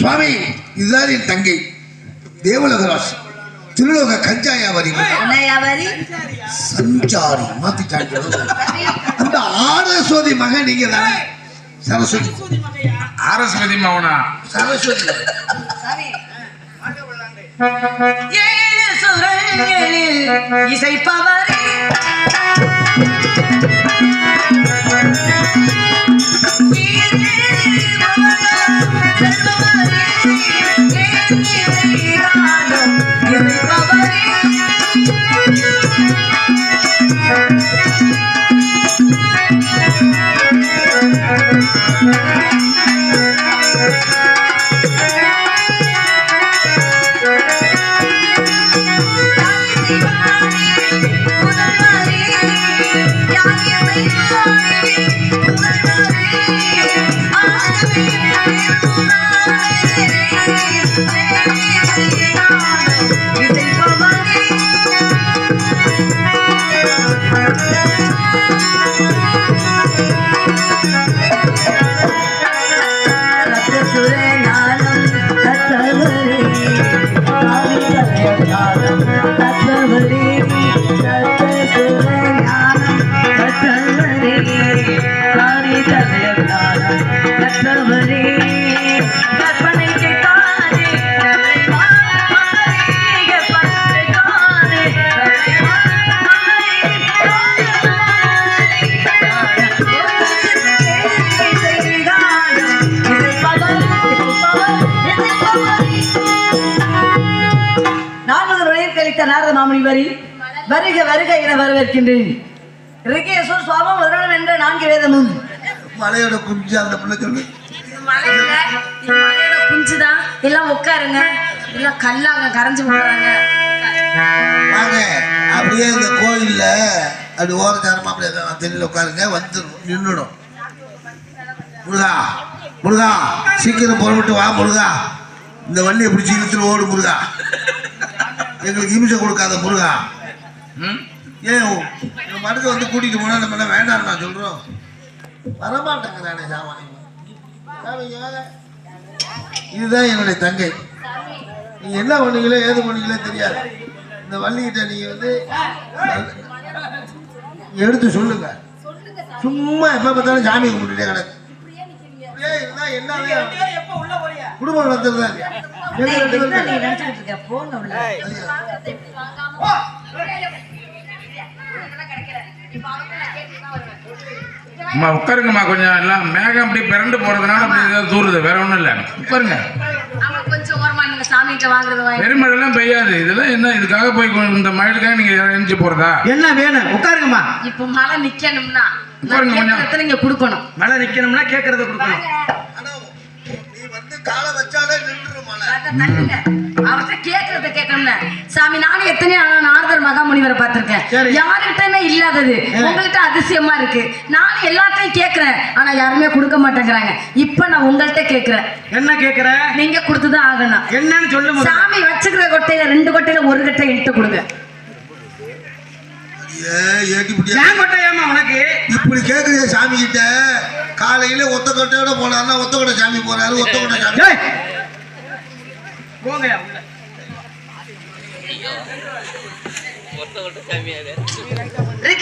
சுவாமி இதுதான் என் தங்கை. தேவலோகராசி திருலோக கஞ்சாயாவரி. சஞ்சாரி. மாத்திட்டாங்க அந்த ஆரஸ்வதி மகன் நீங்க தானே? சரஸ்வதி. ஆரஸ்வதி மௌனா சரஸ்வதி ஏழு சுரங்களில் இசைப்பவரே. நான்கு நாரத மாமுனிவரி வருக வருக என வரவேற்கின்றேன். ரிகேசு சுவாமம் முதலிடம் என்ற நான்கு வேதமும். மலையோட குஞ்சு அந்த பிள்ளை சொல்லு மலையில இது மலையோட குஞ்சுதான். எல்லாம் உட்காருங்க. எல்லாம் கல்லாங்க கரைஞ்சு போடுறாங்க வாங்க அப்படியே இந்த கோயில்ல அப்படி ஓரச்சாரமா அப்படியே தெரியல உட்காருங்க. வந்து நின்றுடும் முருகா முருகா சீக்கிரம் புறப்பட்டு வா முருகா. இந்த வண்டியை பிடிச்சி இழுத்துட்டு ஓடு முருகா. எங்களுக்கு இமிஷை கொடுக்காத முருகா? ஏன் மருந்தை வந்து கூட்டிட்டு போனா நம்ம வேண்டாம் நான் சொல்றோம். வரமாட்டேங்கிறானே சாமானி. இதுதான் என்னுடைய தங்கை. நீங்க என்ன பண்ணீங்களோ ஏது பண்ணீங்களோ தெரியாது. இந்த வள்ளிகிட்ட நீங்க வந்து எடுத்து சொல்லுங்க. சும்மா எப்ப பார்த்தாலும் சாமி கும்பிட்டுட்டே கிடக்கு. குடும்பம் நடத்துறதா இல்லையா? அம்மா உட்காருங்கம்மா கொஞ்சம். எல்லாம் மேகம் அப்படி பிறண்டு போறதுனால அப்படி ஏதாவது தூருது. வேற ஒண்ணும் இல்ல. உட்காருங்க. பெருமழைலாம் பெய்யாது. இதெல்லாம் என்ன இதுக்காக போய் இந்த மழைக்காக நீங்க எழுந்து போறதா? என்ன வேணும்? உட்காருங்கம்மா. இப்ப மழை நிக்கணும்னா உட்காருங்க கொஞ்சம். கேட்கறத நீங்க கொடுக்கணும். மழை நிக்கணும்னா கேட்கறத கொடுக்கணும். காலை வச்சாலே தள்ளுங்க. அவர்ட்ட கேட்கறத கேட்கணும்ல சாமி நானும் எத்தனையோ ஆனா நாரதர் மகாமுனிவரை பார்த்திருக்கேன். சரி. யாருகிட்டயுமே இல்லாதது. உங்கள்கிட்ட அதிசயமா இருக்கு. நானும் எல்லாத்தையும் கேட்கிறேன் ஆனா யாருமே கொடுக்க மாட்டேங்கிறாங்க. இப்ப நான் உங்கள்கிட்ட கேட்கிறேன் என்ன கேக்குற? நீங்க கொடுத்துதான் ஆகணும். என்னன்னு சொல்லு முதல்ல. சாமி வச்சுக்கிற கொட்டையில ரெண்டு கொட்டையில ஒரு கொட்டை இட்டு கொடுங்க. ஏ ஏட்டி பிடியா ஏன் கொட்டை ஏம்மா உனக்கு? இப்படி கேக்குறிய சாமி கிட்ட காலையில ஒத்த கொட்டையோட போனாருன்னா ஒத்த கொட்டை சாமி போறாரு ஒத்த கொட்டை சாமி. ரிக்கி